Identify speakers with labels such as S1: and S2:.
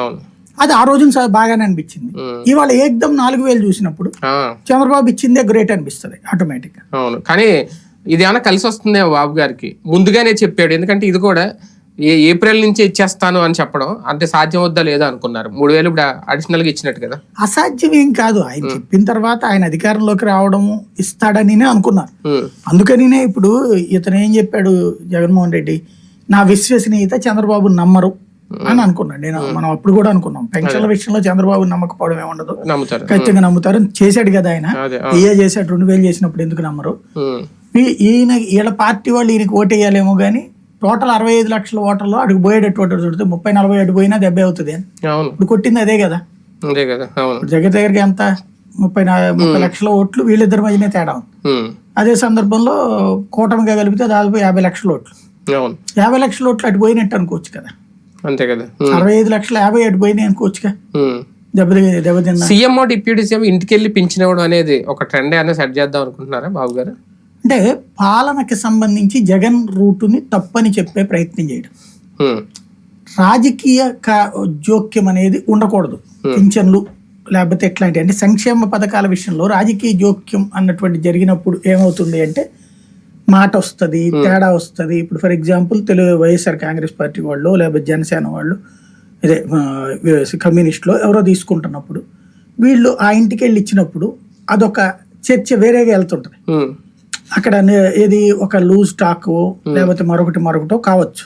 S1: అవును
S2: అది ఆ రోజున బాగానే అనిపించింది. ఇవాళ ఏకదం నాలుగు వేలు చూసినప్పుడు చంద్రబాబు ఇచ్చిందే గ్రేట్ అనిపిస్తుంది ఆటోమేటిక్
S1: అవును కానీ ఇది ఏమైనా కలిసి వస్తుందేమో బాబు గారికి? ముందుగానే చెప్పాడు ఎందుకంటే ఇది కూడా ఏ ఏప్రిల్ నుంచి ఇచ్చేస్తాను అని చెప్పడం అంటే సాధ్యం వద్దా లేదా అనుకున్నారు. మూడు వేలు ఇప్పుడు అడిషనల్గా ఇచ్చినట్టు కదా.
S2: అసాధ్యం ఏం కాదు ఆయన చెప్పిన తర్వాత ఆయన అధికారంలోకి రావడం ఇస్తాడని అనుకున్నారు అందుకనినే ఇప్పుడు ఇతను ఏం చెప్పాడు జగన్మోహన్ రెడ్డి నా విశ్వసనీయత చంద్రబాబు నమ్మరు. అని అనుకున్నాడు నేను మనం అప్పుడు కూడా అనుకున్నాం. పెన్షన్ల విషయంలో చంద్రబాబు నమ్మకపోవడం ఏముండదు. ఖచ్చితంగా నమ్ముతారు. చేశాడు కదా ఆయన. ఏ చేశాడు రెండు వేలు చేసినప్పుడు ఎందుకు నమ్మరు? ఈయన వీళ్ళ పార్టీ వాళ్ళు ఈయనకి ఓటేయాలేమో కానీ టోటల్ అరవై ఐదు లక్షల ఓటర్లో అడుగు పోయేటట్టు ఓటర్ చూడితే ముప్పై నలభై అటు పోయినా దెబ్బే అవుతుంది. అని ఇప్పుడు కొట్టింది అదే కదా.
S1: అదే కదా
S2: దగ్గర దగ్గరగా ఎంత? ముప్పై ముప్పై లక్షల ఓట్లు వీళ్ళిద్దరి మధ్యనే తేడా అదే సందర్భంలో కూటమిగా కలిపితే దాదాపు యాభై లక్షల ఓట్లు. యాభై లక్షల ఓట్లు అటు పోయినట్టు అనుకోవచ్చు కదా.
S1: అంతే కదా.
S2: అరవై ఐదు లక్షల యాభై అటు పోయినాయి అనుకోవచ్చుగా. దెబ్బతిన్నా
S1: సీఎం డిప్యూటీ సీఎం ఇంటికి వెళ్ళి పింఛన్ ఇవ్వడం అనేది ఒక ట్రెండ్ అనేది సెట్ చేద్దాం అనుకుంటున్నారా బాబు గారు
S2: అంటే పాలనకి సంబంధించి జగన్ రూటుని తప్పని చెప్పే ప్రయత్నం చేయడం. రాజకీయ జోక్యం అనేది ఉండకూడదు. పింఛన్లు లేకపోతే ఎట్లాంటి అంటే సంక్షేమ పథకాల విషయంలో రాజకీయ జోక్యం అన్నటువంటి జరిగినప్పుడు ఏమవుతుంది అంటే మాట వస్తుంది తేడా వస్తుంది. ఇప్పుడు for example Telugu YSR Congress party వాళ్ళు లేకపోతే జనసేన వాళ్ళు ఇదే కమ్యూనిస్టులు ఎవరో తీసుకుంటున్నప్పుడు వీళ్ళు ఆ ఇంటికి వెళ్ళి ఇచ్చినప్పుడు అదొక చర్చ వేరేగా వెళ్తుంటది. అక్కడ ఏది ఒక లూజ్ టాక్ లేకపోతే మరొకటి మరొకటో కావచ్చు.